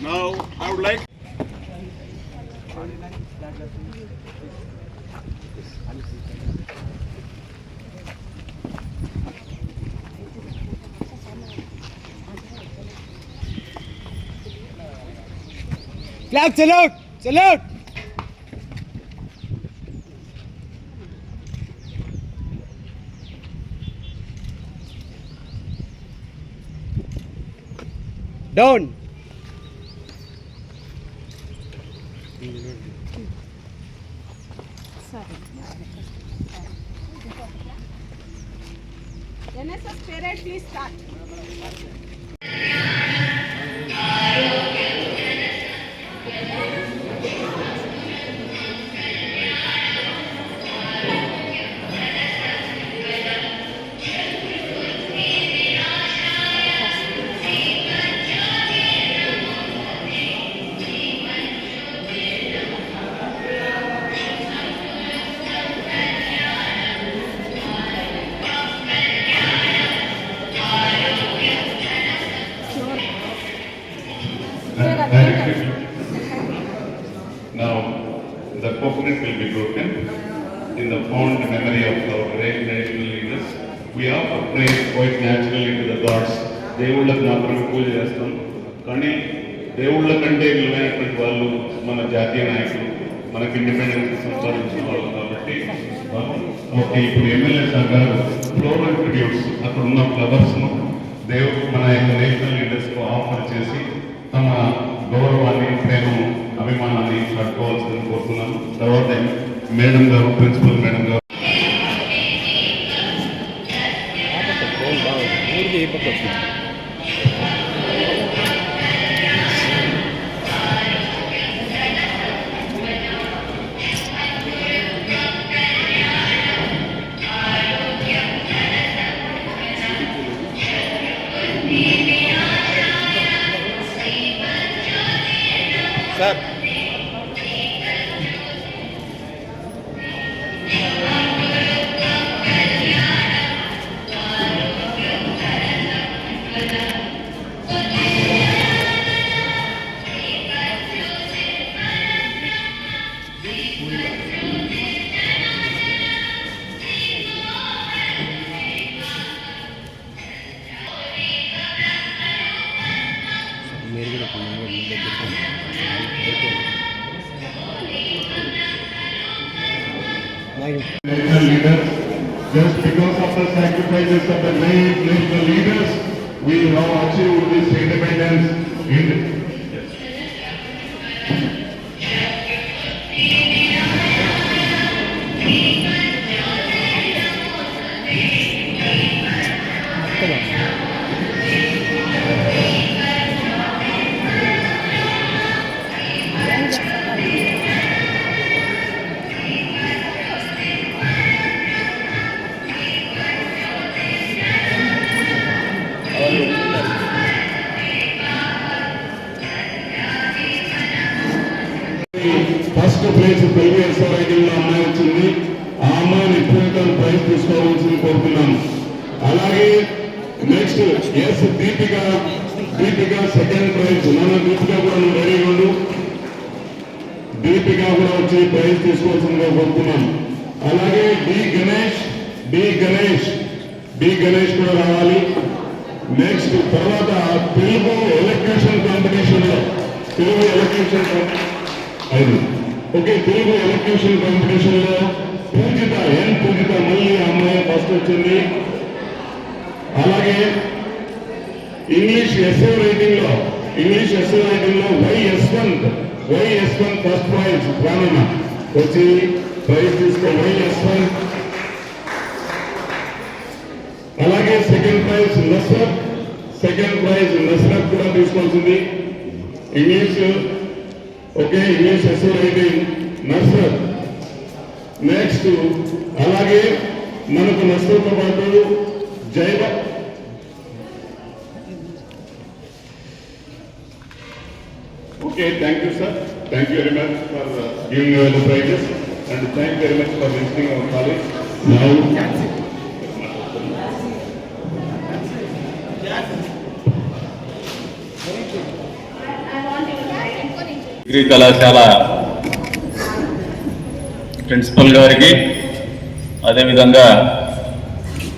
Now, I would like... Flag salute! Salute! Down! దేవుడు మన యొక్క నేషనల్ లీడర్స్కు ఆఫర్ చేసి తమ గౌరవాన్ని ప్రేమను అభిమానాన్ని కట్టుకోవాల్సిందని కోరుతున్నాను. తర్వాత మేడం గారు ప్రిన్సిపల్ మేడం గారు. పక్క ఫస్ట్ ప్లేస్ తెలుగు ఎస్ఓ రైటింగ్లో అమ్మాయి వచ్చింది. ఆ అమ్మాయిని ఎప్పుడైతే ప్రైజ్ తీసుకోవాల్సింది కోరుతున్నాను. అలాగే next S Deepika. Deepika second prize. మన దీపిక కూడా నువ్వు ఉండు. దీపిక కూడా వచ్చి ప్రైజ్ తీసుకోవాల్సిందిగా కోరుతున్నాం అలాగే D Ganesh D Ganesh D Ganesh కూడా రావాలి. నెక్స్ట్ తర్వాత తెలుగు ఎలక్ట్రిషన్ కాంపిటీషన్లో తెలుగు ఎలక్ట్రిషియన్ ఐదు. ఓకే తెలుగు ఎలక్ట్రిషియన్ కాంపిటీషన్లో పూజిత ఎన్ పూజిత మళ్ళీ అమ్మాయి ఫస్ట్ వచ్చింది. అలాగే ఇంగ్లీష్ ఎస్ఏ రైటింగ్లో English essay రైటింగ్లో Y Yashwanth Y Yashwanth first prize గ్రామీణ వచ్చి ప్రైజ్ తీసుకో వై యశ్వంత్. అలాగే second prize Nasrat second prize Nasrat కూడా తీసుకోవాల్సింది. English okay English S L nurse. Next అలాగే మనకు నర్సులతో పాటు జైవ okay thank you sir thank you very much for giving prizes and thank you very much for visiting our college now degree కళాశాల principal గారికి అదేవిధంగా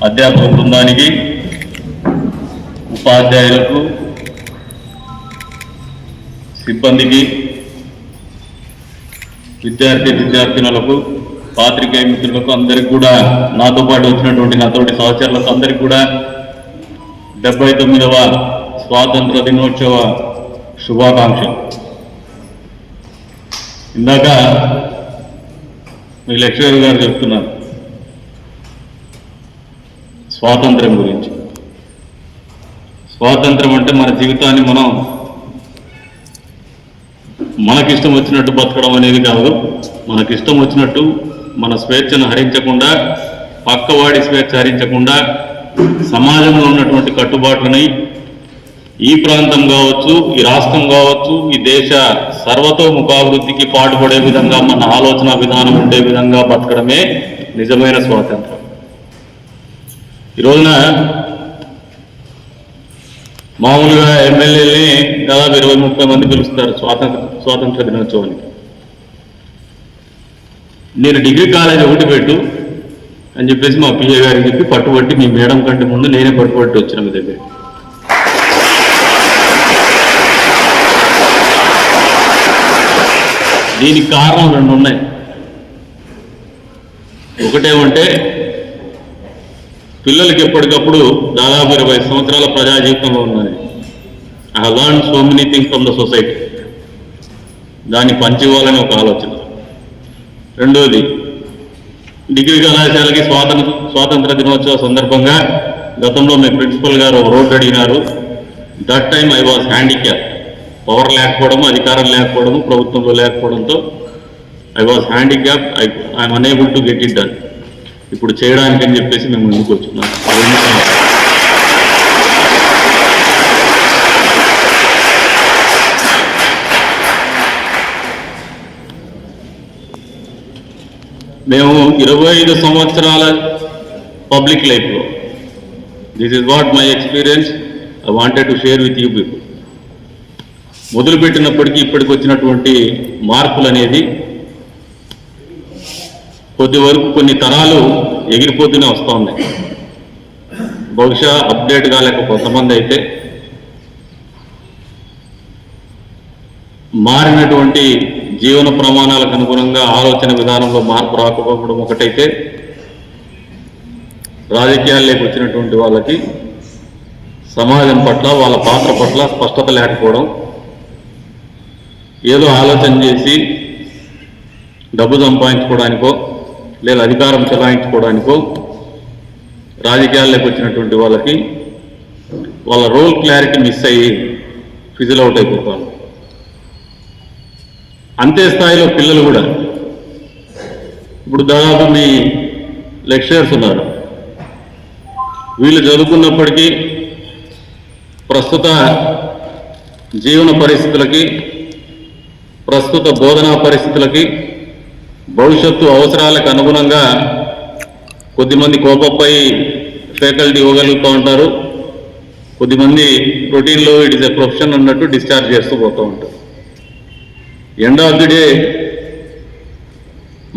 అధ్యాపక బృందానికి ఉపాధ్యాయులకు సిబ్బందికి విద్యార్థి విద్యార్థినులకు పాత్రికేయ మిత్రులకు అందరికి కూడా నాతో పాటు వచ్చినటువంటి నాతోటి సహచరులకు అందరికి కూడా డెబ్బై తొమ్మిదవ స్వాతంత్ర దినోత్సవ శుభాకాంక్షలు. ఇందాక మీ లక్ష్మీ గారు చెప్తున్నారు. స్వాతంత్రం గురించి. స్వాతంత్రం అంటే మన జీవితాన్ని మనం మనకిష్టం వచ్చినట్టు బతకడం అనేది కాదు. మనకిష్టం వచ్చినట్టు మన స్వేచ్ఛను హరించకుండా పక్కవాడి స్వేచ్ఛ హరించకుండా సమాజంలో ఉన్నటువంటి కట్టుబాట్లని ఈ ప్రాంతం కావచ్చు ఈ రాష్ట్రం కావచ్చు ఈ దేశ సర్వతోముఖాభివృద్ధికి పాటుపడే విధంగా మన ఆలోచన విధానం ఉండే విధంగా బతకడమే నిజమైన స్వాతంత్రం. ఈ రోజున మామూలుగా ఎమ్మెల్యేలని దాదాపు ఇరవై ముప్పై మంది పిలుస్తారు స్వాతంత్ర స్వాతంత్ర దినోత్సవానికి. నేను డిగ్రీ కాలేజ్ ఒకటి పెట్టు అని చెప్పేసి మా పిఏ గారికి చెప్పి పట్టుబట్టి మీ మేడం కంటే ముందు నేనే పట్టుబట్టి వచ్చిన మీ దగ్గర దీనికి కారణం రెండు ఉన్నాయి. ఒకటేమంటే పిల్లలకి ఎప్పటికప్పుడు దాదాపు ఇరవై సంవత్సరాల ప్రజా జీవితంలో ఉన్నది. I learn so many things from the society దాన్ని పంచివ్వాలని ఒక ఆలోచన. రెండోది డిగ్రీ కళాశాలకి స్వాతంత్ర స్వాతంత్ర దినోత్సవ సందర్భంగా గతంలో మీ ప్రిన్సిపల్ గారు ఒక రోడ్డు అడిగినారు. That time I was handicap power లేకపోవడము అధికారం లేకపోవడము ప్రభుత్వంలో లేకపోవడంతో I was handicap I I'm unable to get it done ఇప్పుడు చేయడానికి అని చెప్పేసి మేము ముందుకు వచ్చినాం. మేము ఇరవై ఐదు సంవత్సరాల పబ్లిక్ లైఫ్లో this is what my experience I wanted to share with you people మొదలుపెట్టినప్పటికీ ఇప్పటికి వచ్చినటువంటి మార్పులు అనేది కొద్ది వరకు కొన్ని తరాలు ఎగిరిపోతూనే వస్తూ ఉన్నాయి. బహుశా అప్డేట్ కాలేక కొంతమంది అయితే మారినటువంటి జీవన ప్రమాణాలకు అనుగుణంగా ఆలోచన విధానంలో మార్పు రాకపోవడం ఒకటైతే రాజకీయాల్లోకి వచ్చినటువంటి వాళ్ళకి సమాజం పట్ల వాళ్ళ పాత్ర పట్ల స్పష్టత లేకపోవడం ఏదో ఆలోచన చేసి డబ్బు సంపాదించుకోవడానికో లేదా అధికారం చెలాయించుకోవడానికో రాజకీయాల్లోకి వచ్చినటువంటి వాళ్ళకి వాళ్ళ రోల్ క్లారిటీ మిస్ అయ్యి ఫిజిల్ అవుట్ అయిపోతారు. అంతే స్థాయిలో పిల్లలు కూడా. ఇప్పుడు దాదాపు మీ లెక్చరర్స్ ఉన్నారు. వీళ్ళు చదువుకున్నప్పటికీ ప్రస్తుత జీవన పరిస్థితులకి ప్రస్తుత బోధనా పరిస్థితులకి భవిష్యత్తు అవసరాలకు అనుగుణంగా కొద్దిమంది కోపపై ఫ్యాకల్టీ ఇవ్వగలుగుతూ ఉంటారు. కొద్దిమంది రొటీన్లో ఇట్ ఇస్ ఎ ప్రొఫెషన్ అన్నట్టు డిశ్చార్జ్ చేస్తూ పోతూ ఉంటారు. ఎండ్ ఆఫ్ ది డే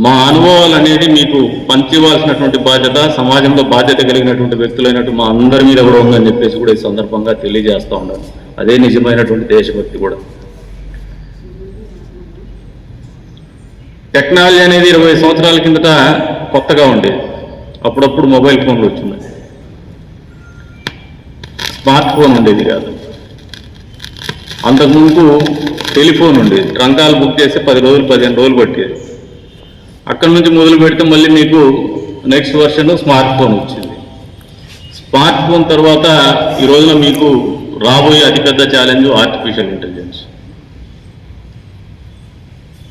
మా అనుభవాలు అనేది మీకు పంచివ్వాల్సినటువంటి బాధ్యత సమాజంలో బాధ్యత కలిగినటువంటి వ్యక్తులైనట్టు మా అందరి మీద కూడా ఉందని చెప్పేసి కూడా ఈ సందర్భంగా తెలియజేస్తూ ఉన్నాను. అదే నిజమైనటువంటి దేశభక్తి కూడా. టెక్నాలజీ అనేది ఇరవై సంవత్సరాల కిందట కొత్తగా ఉండేది అప్పుడప్పుడు మొబైల్ ఫోన్లు వచ్చింది. స్మార్ట్ ఫోన్ ఉండేది కాదు. అంతకుముందు టెలిఫోన్ ఉండేది. ట్రంకాలు బుక్ చేస్తే పది రోజులు పదిహేను రోజులు పట్టేది. అక్కడి నుంచి మొదలు పెడితే మళ్ళీ మీకు నెక్స్ట్ వర్షన్ స్మార్ట్ ఫోన్ వచ్చింది. స్మార్ట్ ఫోన్ తర్వాత ఈ రోజున మీకు రాబోయే అతిపెద్ద ఛాలెంజ్ ఆర్టిఫిషియల్ ఇంటెలిజెన్స్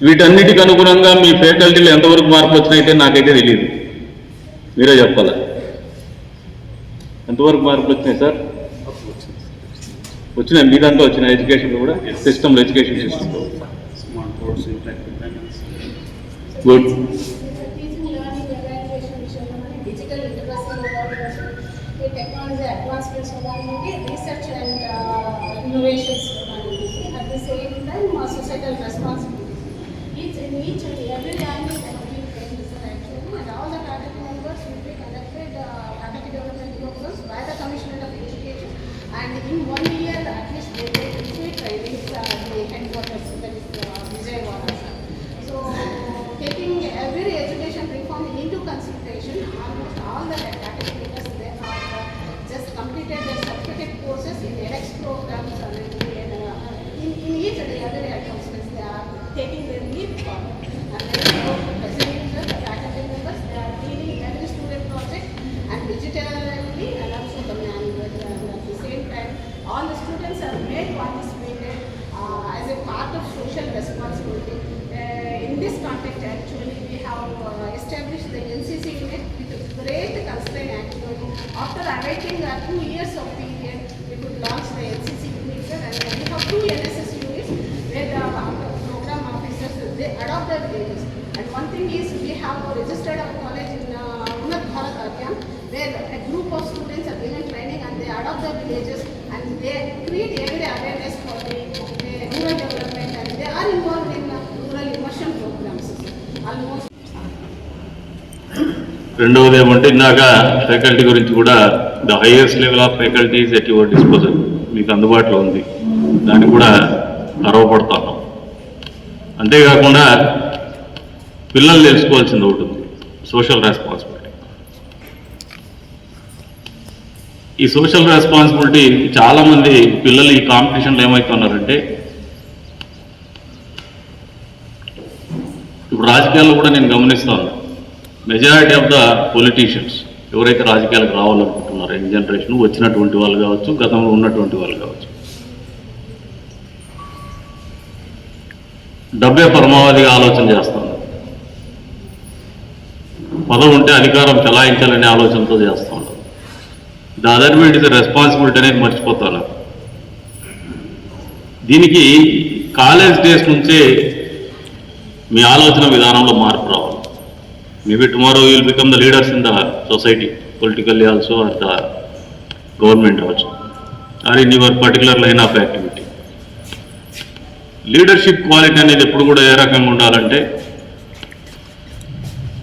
వీటన్నిటికి అనుగుణంగా మీ ఫ్యాకల్టీలో ఎంతవరకు మార్పు వచ్చినాయితే నాకైతే తెలియదు మీరే చెప్పాలా? ఎంతవరకు మార్పులు వచ్చినాయి సార్? వచ్చినాయి. మీ దాంట్లో వచ్చిన ఎడ్యుకేషన్లో కూడా? సిస్టంలో ఎడ్యుకేషన్ సిస్టంలో. Good technology advancements research and innovations at the same time societal and actually and all the faculty members will be connected. development by the commission of Education and in one year at least they will receive trainings uh. Other adopt villages. And one thing is, we have registered our college in uh, Unat Bharat Abhiyan, where a group of students are given training and they adopt the villages and they create everyday awareness for the uh, rural development and they are involved in uh, rural immersion programs. Almost రెండవది ఏమంటే ఇందాక faculty గురించి కూడా the highest level of faculties at your disposal మీకు అందుబాటులో ఉంది దాన్ని కూడా గర్వపడుతున్నాం అంతేకాకుండా పిల్లలు తెలుసుకోవాల్సింది ఒకటి ఉంది సోషల్ రెస్పాన్సిబిలిటీ ఈ సోషల్ రెస్పాన్సిబిలిటీ చాలామంది పిల్లలు ఈ కాంపిటీషన్లో ఏమవుతున్నారంటే ఇప్పుడు రాజకీయాల్లో కూడా నేను గమనిస్తాను మెజారిటీ ఆఫ్ ద పొలిటీషియన్స్ ఎవరైతే రాజకీయాలకు రావాలనుకుంటున్నారో యంగ్ జనరేషన్ వచ్చినటువంటి వాళ్ళు కావచ్చు గతంలో ఉన్నటువంటి వాళ్ళు కావచ్చు డబ్బే పరమావధిగా ఆలోచన చేస్తాను పదవి ఉంటే అధికారం చలాయించాలనే ఆలోచనతో చేస్తూ ఉంటాను the other meet is responsibility అనేది మర్చిపోతాను దీనికి కాలేజ్ డేస్ నుంచే మీ ఆలోచన విధానంలో మార్పు రావాలి. Maybe tomorrow will become the leaders in the society politically also or the government also or in your particular line of activity. Leadership quality అనేది ఎప్పుడు కూడా ఏ రకంగా ఉండాలంటే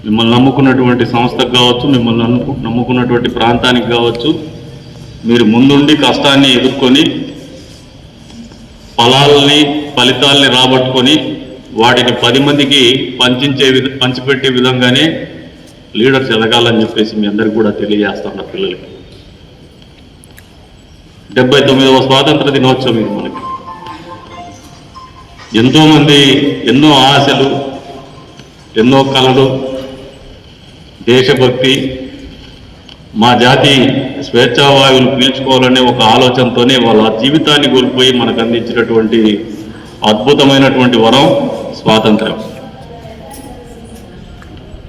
మిమ్మల్ని నమ్ముకున్నటువంటి సంస్థకు కావచ్చు మిమ్మల్ని నమ్ముకున్నటువంటి ప్రాంతానికి కావచ్చు మీరు ముందుండి కష్టాన్ని ఎదుర్కొని ఫలాల్ని ఫలితాల్ని రాబట్టుకొని వాటిని పది మందికి పంచించే విధ పంచిపెట్టే విధంగానే లీడర్స్ ఎదగాలని చెప్పేసి మీ అందరికి కూడా తెలియజేస్తున్నా పిల్లలకి. డెబ్బై తొమ్మిదవ స్వాతంత్ర దినోత్సవం ఇది మనకి. ఎంతోమంది ఎన్నో ఆశలు ఎన్నో కళలు దేశభక్తి మా జాతి స్వేచ్ఛావాయువులు పీల్చుకోవాలనే ఒక ఆలోచనతోనే వాళ్ళ జీవితాన్ని కోల్పోయి మనకు అందించినటువంటి అద్భుతమైనటువంటి వరం స్వాతంత్రం.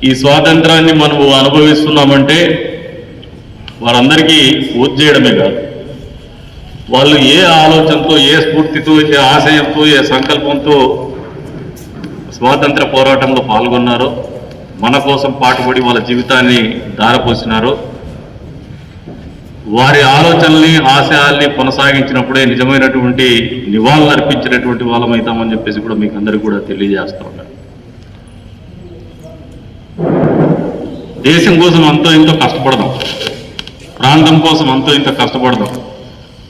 ఈ స్వాతంత్రాన్ని మనము అనుభవిస్తున్నామంటే వారందరికీ పూజ చేయడమే కాదు. వాళ్ళు ఏ ఆలోచనతో ఏ స్ఫూర్తితో ఏ ఆశయంతో ఏ సంకల్పంతో స్వాతంత్ర పోరాటంలో పాల్గొన్నారో మన కోసం పాటుపడి వాళ్ళ జీవితాన్ని దారపోసినారో వారి ఆలోచనల్ని ఆశయాల్ని కొనసాగించినప్పుడే నిజమైనటువంటి నివాళులు అర్పించినటువంటి వాళ్ళమవుతామని చెప్పేసి కూడా మీకు అందరికీ కూడా తెలియజేస్తూ ఉన్నారు దేశం కోసం అంతో ఇంతో కష్టపడదాం. ప్రాంతం కోసం అంతో ఇంత కష్టపడదాం.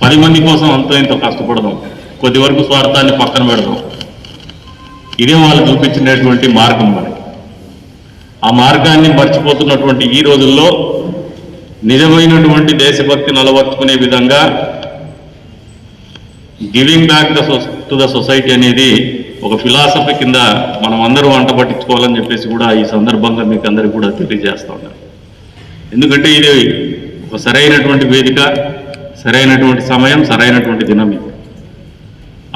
పది మంది కోసం అంతో ఇంతో కష్టపడదాం. కొద్ది వరకు స్వార్థాన్ని పక్కన పెడదాం. ఇదే వాళ్ళు చూపించినటువంటి మార్గం మరి. ఆ మార్గాన్ని మర్చిపోతున్నటువంటి ఈ రోజుల్లో నిజమైనటువంటి దేశభక్తిని అలవర్చుకునే విధంగా giving back the to the society అనేది ఒక ఫిలాసఫీ కింద మనం అందరూ వంట పట్టించుకోవాలని చెప్పేసి కూడా ఈ సందర్భంగా మీకు అందరికీ కూడా తెలియజేస్తా ఉన్నాను. ఎందుకంటే ఇది ఒక సరైనటువంటి వేదిక సరైనటువంటి సమయం సరైనటువంటి దినం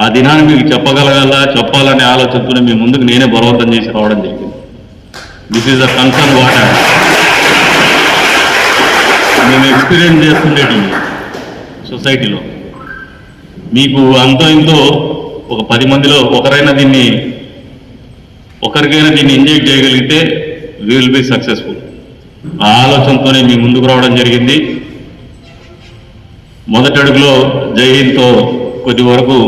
ఆ దినాన్ని మీకు చెప్పగలగాల చెప్పాలనే ఆలోచనతోనే మీ ముందుకు నేనే బలవంతం చేసి రావడం జరిగింది. This is the concern water మేము ఎక్స్పీరియన్స్ చేస్తుండేటి సొసైటీలో మీకు అంతో ఇంతో ఒక పది మందిలో ఒకరైనా దీన్ని ఒకరికైనా దీన్ని ఇంజెక్ట్ చేయగలిగితే విల్ బి సక్సెస్ఫుల్ ఆ ఆలోచనతోనే మీ ముందుకు రావడం జరిగింది. మొదటి అడుగులో జై హింద్తో కొద్ది వరకు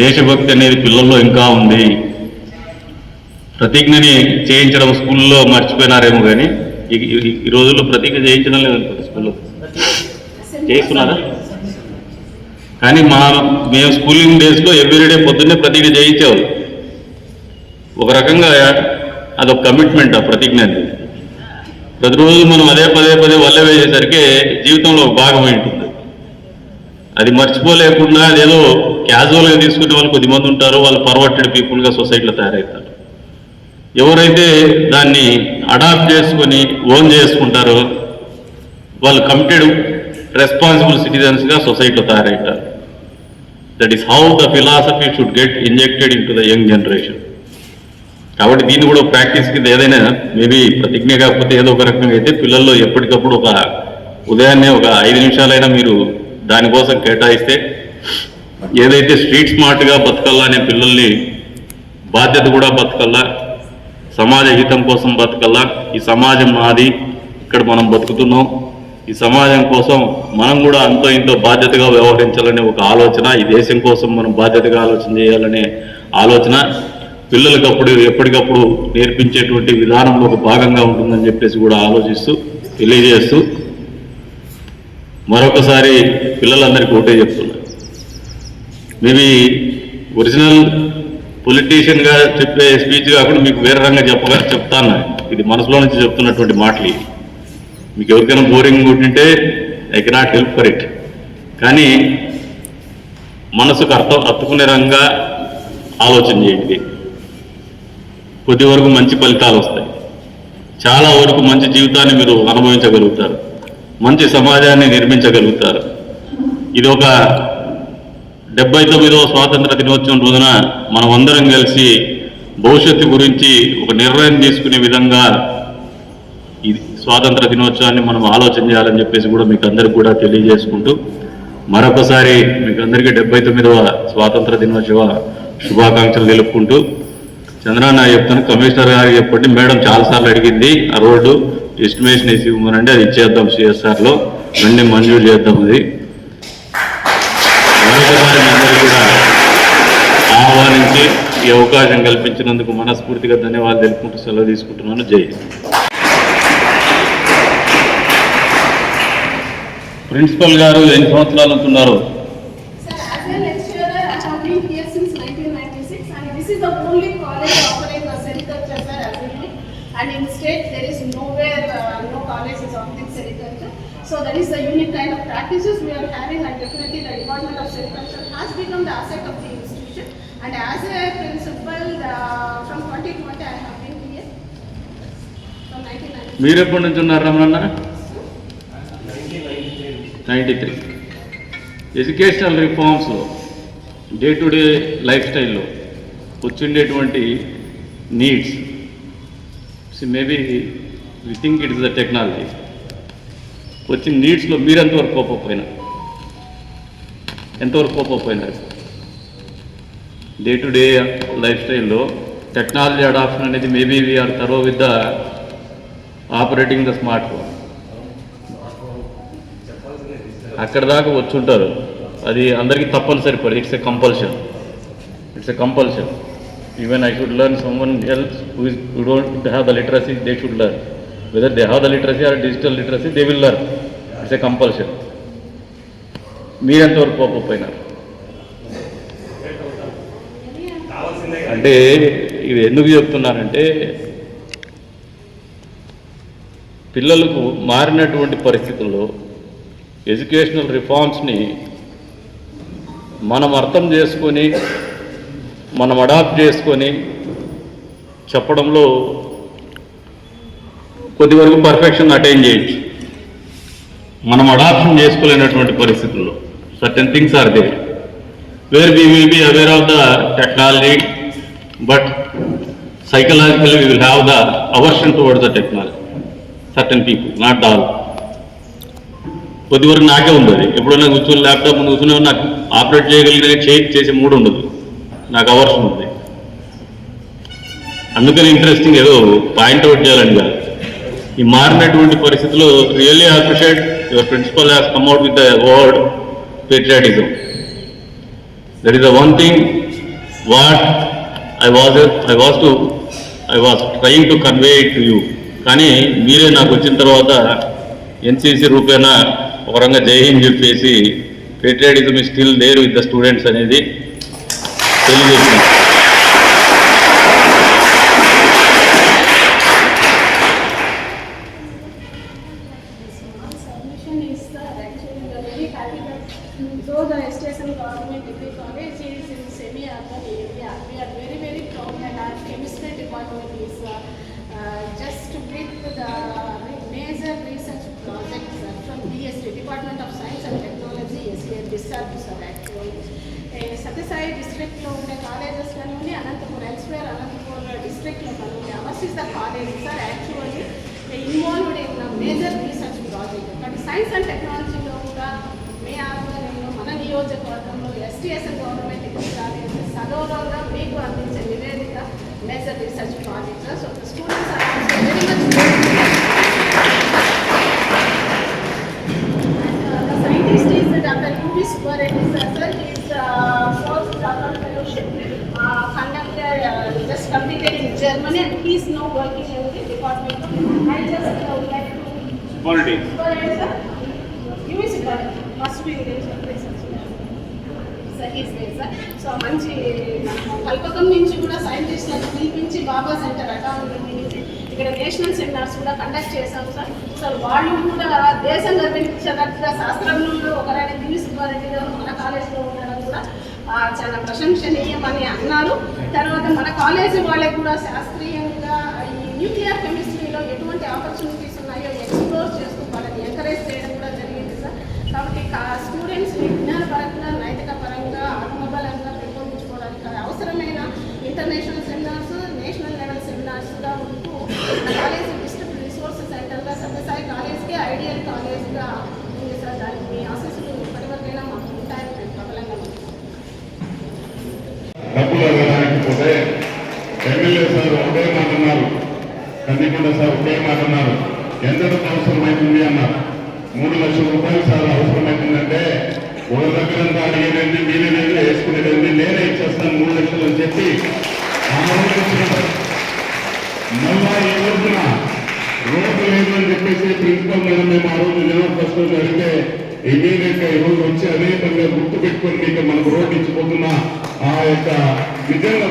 దేశభక్తి అనేది పిల్లల్లో ఇంకా ఉంది. ప్రతిజ్ఞని చేయించడం స్కూల్లో మర్చిపోయినారేమో కానీ ఈ- రోజుల్లో ప్రతిజ్ఞ చేయించడం లేదు స్కూల్లో. చేస్తున్నారా? కానీ మా మేము స్కూలింగ్ డేస్లో ఎవ్రీడే పొద్దున్నే ప్రతిజ్ఞ చేయించేవాళ్ళు ఒక రకంగా అదొక కమిట్మెంట్ ఆ ప్రతిజ్ఞ అనేది ప్రతిరోజు మనం అదే పదే పదే వల్ల వేసేసరికి జీవితంలో ఒక భాగం ఉంటుంది అది మర్చిపోలేకుండా అదేదో క్యాజువల్గా తీసుకునే వాళ్ళు కొద్దిమంది ఉంటారు వాళ్ళు పర్వర్టెడ్ పీపుల్గా సొసైటీలో తయారవుతారు. ఎవరైతే దాన్ని అడాప్ట్ చేసుకొని ఓన్ చేసుకుంటారో వాళ్ళు కమిటెడ్ రెస్పాన్సిబుల్ సిటిజన్స్గా సొసైటీలో తయారవుతారు. That is how the philosophy should get injected in to the young generation కాబట్టి దీన్ని కూడా ప్రాక్టీస్ కింద ఏదైనా మేబీ ప్రతిజ్ఞ కాకపోతే ఏదో ఒక రకంగా అయితే పిల్లల్లో ఎప్పటికప్పుడు ఒక ఉదయాన్నే ఒక ఐదు నిమిషాలైనా మీరు దానికోసం కేటాయిస్తే ఏదైతే స్ట్రీట్ స్మార్ట్గా బతకల్లా అనే పిల్లల్ని బాధ్యత కూడా బతకల్లా సమాజ హితం కోసం బతకల్లా ఈ సమాజం మాది ఇక్కడ మనం బతుకుతున్నాం. ఈ సమాజం కోసం మనం కూడా అంతో ఇంతో బాధ్యతగా వ్యవహరించాలనే ఒక ఆలోచన ఈ దేశం కోసం మనం బాధ్యతగా ఆలోచన చేయాలనే ఆలోచన పిల్లలకు అప్పుడు ఎప్పటికప్పుడు నేర్పించేటువంటి విధానంలో ఒక భాగంగా ఉంటుందని చెప్పేసి కూడా ఆలోచిస్తూ తెలియజేస్తూ మరొకసారి పిల్లలందరికీ ఒకటే చెప్తున్నా. మేబీ ఒరిజినల్ పొలిటీషియన్గా చెప్పే స్పీచ్ కాకుండా మీకు వేరే రంగా చెప్పగా చెప్తాను. ఇది మనసులో నుంచి చెప్తున్నటువంటి మాటలు మీకు ఎవరికైనా బోరింగ్ ఉంటుంటే I cannot help for it కానీ మనసుకు అర్థం అత్తుకునే రంగా ఆలోచన చేయండి. కొద్ది వరకు మంచి ఫలితాలు వస్తాయి. చాలా వరకు మంచి జీవితాన్ని మీరు అనుభవించగలుగుతారు. మంచి సమాజాన్ని నిర్మించగలుగుతారు. ఇది ఒక డెబ్బై తొమ్మిదవ స్వాతంత్ర దినోత్సవం రోజున మనం అందరం కలిసి భవిష్యత్తు గురించి ఒక నిర్ణయం తీసుకునే విధంగా ఇది స్వాతంత్ర దినోత్సవాన్ని మనం ఆలోచన చేయాలని చెప్పేసి కూడా మీకు అందరికి కూడా తెలియజేసుకుంటూ మరొకసారి మీకు అందరికీ డెబ్బై తొమ్మిదవ స్వాతంత్ర దినోత్సవ శుభాకాంక్షలు తెలుపుకుంటూ చంద్రన్న చెప్తాను కమిషనర్ గారు చెప్పండి. మేడం చాలాసార్లు అడిగింది ఆ రోడ్డు ఎస్టిమేషన్ వేసి ఇవ్వమనండి అది ఇచ్చేద్దాం సిఎస్ఆర్లో. వెంటనే మంజూరు చేద్దాం అది. ఆహ్వానించి ఈ అవకాశం కల్పించినందుకు మనస్ఫూర్తిగా ధన్యవాదాలు తెలుపుకుంటూ సెలవు తీసుకుంటున్నాను. జై ప్రిన్సిపల్ గారు ఎన్ని సంవత్సరాలు అంటున్నారు So that is the unique kind of practices we are having, and definitely the Department of Sericulture has become the asset of the institution. And as a principal, uh, from twenty twenty, I have been here, from nineteen ninety. మీరు ఎప్పటి నుంచి ఉన్నారు రమణన్న ninety three educational రిఫార్మ్స్లో day to day life స్టైల్లో వచ్చిండేటువంటి needs maybe we think it is the technology వచ్చిన నీడ్స్లో మీరు ఎంతవరకు కోపపోయినా? ఎంతవరకు కోపపోయినారు? డే టు డే లైఫ్ స్టైల్లో టెక్నాలజీ అడాప్షన్ అనేది maybe we are through with the operating the smart phone. అక్కడ దాకా వచ్చుంటారు. అది అందరికీ తప్పనిసరి పడి it's a compulsion it's a compulsion even I should learn someone else who is who don't have the literacy they should learn whether they have the literacy or digital literacy they will learn it's a compulsion మీరెంతవరకు కోపపోయినారు అంటే ఇవి ఎందుకు చెప్తున్నారంటే పిల్లలకు మారినటువంటి పరిస్థితుల్లో educational రిఫార్మ్స్ని మనం అర్థం చేసుకొని మనం అడాప్ట్ చేసుకొని చెప్పడంలో కొద్ది వరకు పర్ఫెక్షన్ అటైన్ చేయొచ్చు. మనం అడాప్షన్ చేసుకోలేనటువంటి పరిస్థితుల్లో certain things are they where we will be aware of the technology but psychological we will have the aversion towards the technology certain people not all కొద్ది వరకు నాకే ఉంది ఎప్పుడైనా కూర్చొని ల్యాప్టాప్ ముందు కూర్చొని నాకు ఆపరేట్ చేయగలిగిన చేయి చేసే మూడు ఉండదు. నాకు అవర్షన్ ఉంది. అందుకని ఇంట్రెస్టింగ్ ఏదో పాయింట్ అవుట్ చేయాలని కాదు. ఈ మారినటువంటి పరిస్థితుల్లో really appreciate your principal has come out with the word patriotism that is the one thing what I was I was to I was trying to convey it to you కానీ మీరే నాకు వచ్చిన తర్వాత ఎన్సీసీ రూపేణా ఒక రంగా జై హింద్ చెప్పేసి patriotism is still there with the students అనేది తెలియజేసింది Submission is that actually we are very happy that though the STSM government degree college is in semi-urban area, we are very, very proud that our chemistry department is uh, uh, just with the major research projects uh, from DST, Department of Science and Technology, SEA discharge sir actually. Eh, Sathya Sai డిస్ట్రిక్ట్లో ఉండే colleges కానీ Anantapur elsewhere Anantapur డిస్ట్రిక్ట్లో కానీ ours is the college sir actually involved in major research project but science and టెక్నాలజీలో కూడా మీ ఆధ్వర్యంలో మన నియోజకవర్గంలో ఎస్టీఎస్ఎల్ గవర్నమెంట్ డిగ్రీ కాలేజ్ సగౌరవంగా మీకు అందించే నివేదిక major research project so students are very much the scientist is Dr. U.V. Subbareddy sir, sir. He is uh, fourth doctoral fellowship uh, conducted, uh, just completed in Germany and he is now working in the department. I just uh, would like to. Subbareddy sir. U.V. Subbareddy must be in research. Sir is there sir so మంచి కల్పకం నుంచి కూడా సైంటిస్ట్లను పిలిపించి బాబా centre academy నుంచి ఇక్కడ national seminars కూడా conduct చేశాం sir. Sir వాళ్ళు కూడా దేశం గర్వించదగ్గ శాస్త్రంలో ఒకరైన దివి సుబ్బారెడ్డి గారు మన కాలేజీలో ఉండడం కూడా చాలా ప్రశంసనీయమని అన్నారు. తర్వాత మన కాలేజీ వాళ్ళకి కూడా శాస్త్రీయంగా ఈ న్యూక్లియర్ కెమిస్ట్రీలో ఎటువంటి ఆపర్చునిటీస్ ఉన్నాయో ఎక్స్ప్లోర్ చేస్తూ వాళ్ళని ఎంకరేజ్ చేయడం కూడా జరిగింది సార్. కాబట్టి స్టూడెంట్స్ విజ్ఞాన పరంగా ఆత్మబలంగా పెంపొందించుకోవడానికి అవసరమైన ఇంటర్నేషనల్ సెమినార్స్ నేషనల్ లెవెల్ సెమినార్స్గా ఉంటూ మన కాలేజీ డిస్ట్రిక్ట్ రిసోర్స్ సెంటర్గా సత్యసాయి కాలేజ్కి ఐడియల్ కాలేజ్గా ఉంది సార్ దానికి మీ ఆశీస్సులు ఇప్పటివరకైనా మాకు ఉంటాయని మేము ప్రబలంగా నమ్ముతున్నాం. డబ్బులు అడగడానికి పోతే ఎమ్మెల్యే సార్ ఒకే మాట అన్నారు కందికొండ సార్ ఒకే మాట అన్నారు. ఎంత డబ్బు అన్నారు. మూడు లక్షల రూపాయలు సార్ అవసరమవుతుందంటే ఒక దగ్గర అడిగేదండి మీరేదండి వేసుకునేదండి నేనే ఇచ్చేస్తాను మూడు లక్షలు అని చెప్పి ఆ మళ్ళా ఈ రోజున రోడ్డు లేదు అని చెప్పేసి ప్రిన్సిపల్ మేడం మేము ఆ రోజు జనవరి ఫస్ట్ రోజు అడిగితే ఇమీడియట్గా ఈరోజు వచ్చి అనేకంగా గుర్తు పెట్టుకొని మీకు మనకు రోడ్డు ఇచ్చిపోతున్న ఆ యొక్క నిజంగా